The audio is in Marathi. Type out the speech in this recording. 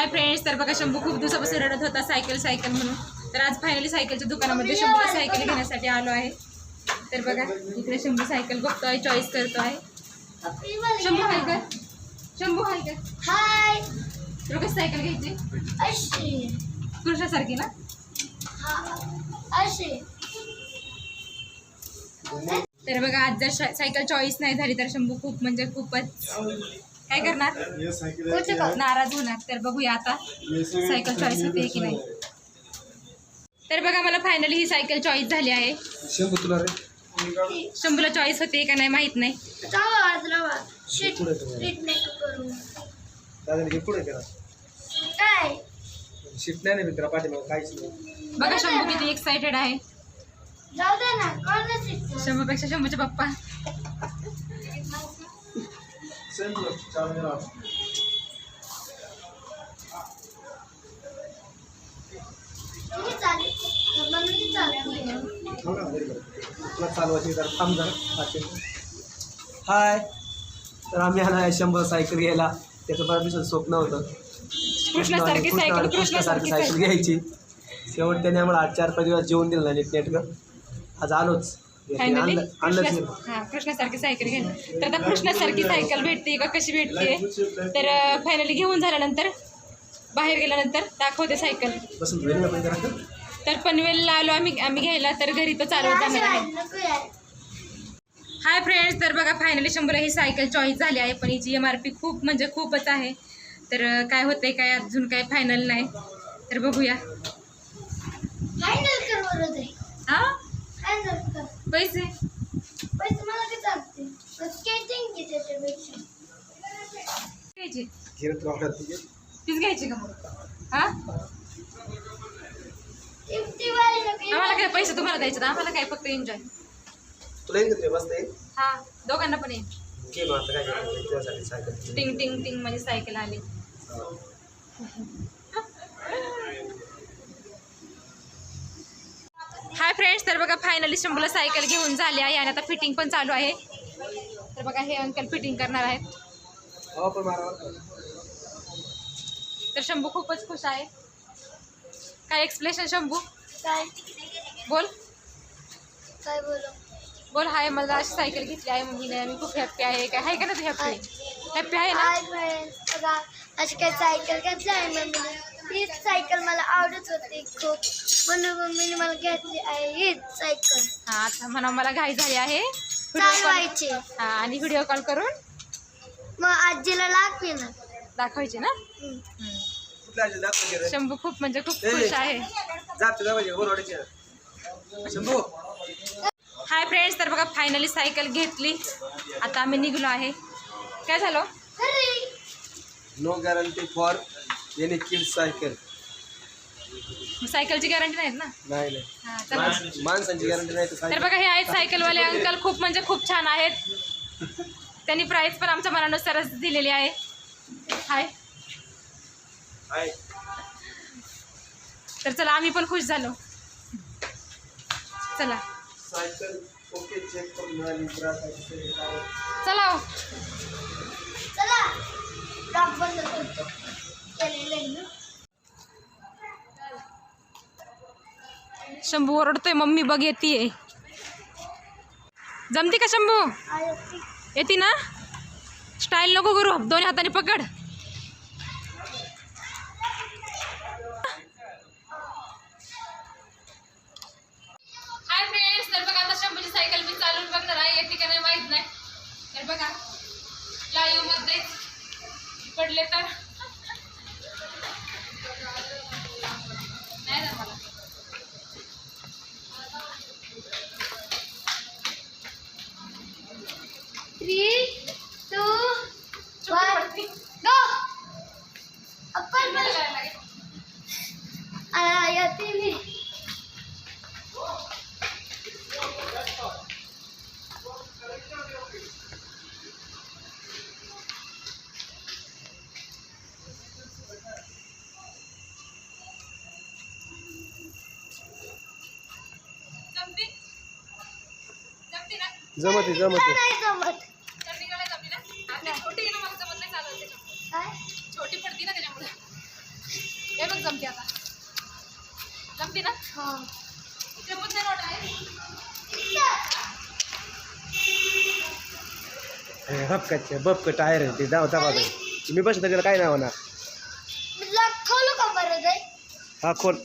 हाय फ्रेंड्स तर बघा शंभू खूप दिवसापासून रडत होता सायकल सायकल म्हणून. तर आज फायनली सायकलच्या दुकानामध्ये शंभूला सायकल घेण्यासाठी आलो आहे. तर बघा इकडे शंभू सायकल बघतोय चॉईस करतोय. शंभू हाय का शंभू हाय का हाय तुला कसं सायकल घ्यायची? अशी. कृष्णासारखी ना? अशी. तर बघा आज जर सायकल चॉईस नाही झाली तर शंभू खूप म्हणजे खूपच काय करणार? कुठे का? नाराज होणार. तर बघूया आता. सायकल चॉईस होते की नाही? तर बघा मला फायनली ही सायकल चॉईस झाली आहे. शंभूला चॉईस होते का नाही माहीत नाही. बघा शंभू किती एक्सायटेड आहे. जाऊ दे ना कोण ना शीट शंभूपेक्षा शंभूचे पप्पा. तुला चालवायची तर थांब जरा. पाच मिनिटं. हाय. तर आम्ही आला आहे शंभर सायकल घ्यायला. त्याचं परमेश्वर स्वप्न होतं कृष्णासारखी कृष्णा- सायकल कृष्णासारखी कृष्णासारखी सायकल घ्यायची. शेवट त्याने आम्हाला आज चार पाच दिवस जेवण दिलं नाही नीट नेटकं. आज आलोच. आणलं आणलंच नाही. कृष्णासारखी सायकल घे तर आता कृष्णासारखी सायकल भेटते का? कशी भेटते? तर फायनली घेऊन झाल्यानंतर बाहेर गेल्यानंतर दाखवते सायकल. तर. पनवेलला आलो आम्ही आम्ही घ्यायला तर घरी तो चालवत आहे. हाय फ्रेंड्स तर बघा फायनली शंभरला ही सायकल चॉईस झाली आहे पण हिची एम आर पी खूप म्हणजे खूपच आहे. तर काय होतंय काय अजून काय फायनल नाही. तर बघूया. हा? पैसे मला किती चालते स्केटिंग की त्याच्यापेक्षा घ्यायची घे तुला आवडत तुझे तीच घ्यायची का मग? हा? आम्हाला काय पैसे तुम्हाला द्यायचे आम्हाला काय फक्त एन्जॉय येईल येईल हा दोघांना पण ये. घे मग आता काय करायचं तुझ्यासाठी सायकल टिंग टिंग टिंग म्हणजे सायकल आली. हाय फ्रेंड्स तर बघा फायनली शंभूला सायकल घेऊन झाली आहे आणि आता फिटिंग पण चालू आहे. तर बघा हे अंकल फिटिंग करणार आहेत. हो तर शंभू खूपच खुश आहे. काय एक्सप्लेशन शंभू? काय? बोल. काय बोलू? बोल हाय मला अशी सायकल घेतली आहे मम्मीने आणि खूप हॅप्पी आहे. काय आहे का ना तू हॅप्पी हॅप्पी आहे ना? अशी काय सायकल घेतली आहे मम्मीने हीच सायकल मला आवडत होती खूप. म्हणून मम्मीने मला घेतली आहे हीच सायकल हा आता म्हणा मला घाई झाली आहे. चालवायची हा आणि व्हिडिओ कॉल करून? मग आजीला लागते ना. दाखवायचे ना. शंभू खूप म्हणजे खूप. खुश आहे. जा तुझ्या पाहिजे वर वाढायची शंभू. हाय फ्रेंड्स तर बघा फायनली सायकल घेतली. आता आम्ही निघलो आहे. काय झालं? No guarantee for any kid cycle सायकलची गॅरंटी नाहीत ना? नाही नाही. हा, माणसांची गॅरंटी नाही तर बघा हे आहेत सायकलवाले अंकल खूप म्हणजे खूप छान आहेत. त्यांनी प्राईस पण आमच्या मनानुसारच दिलेली आहे. हाय. तर चला आम्ही पण खुश झालो. चला. सायकल ओके चेक करून मिळाली चला हो. शंभू ओरडतोय मम्मी बघ येते जमती का शंभू? येते ना? स्टाईल नको करू. दोन्ही हाताने पकड. थ्री टू वन गो अप्पल बल आ येते मी जमते जमते ना जमत आहे जमत आहे हा बपकटचे बपकट टायर आहे. ते. जाऊ दाबा मी बसलं गेलं काय नाही होणार? मी लॉक खोलू का बरं ते हा खोल.